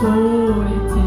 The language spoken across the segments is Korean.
Solitude.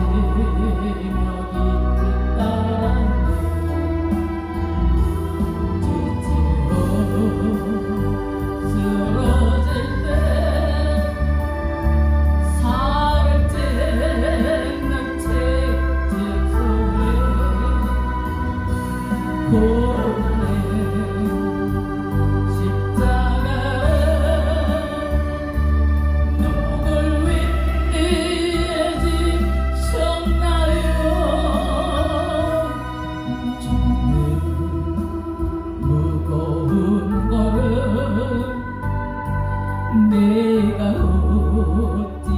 내가 어디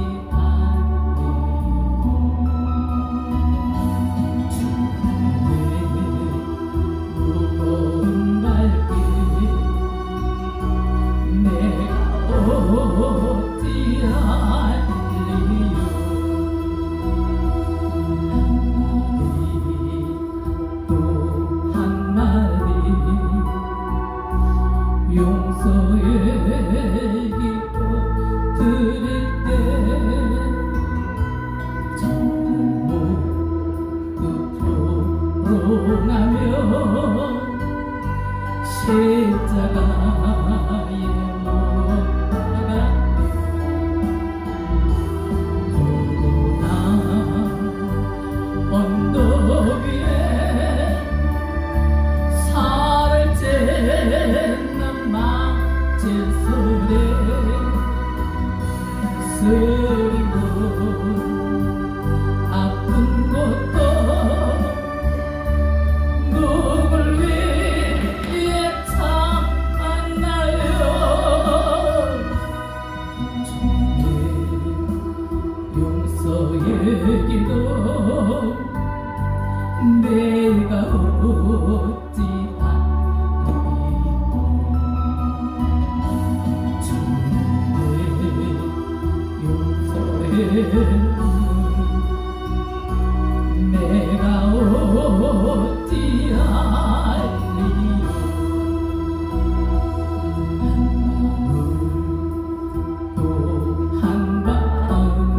십자가에 못다가 언덕 위에 살을 찌는 막질 소리 내가 어찌 용서해 내가 어찌 알리? 한밤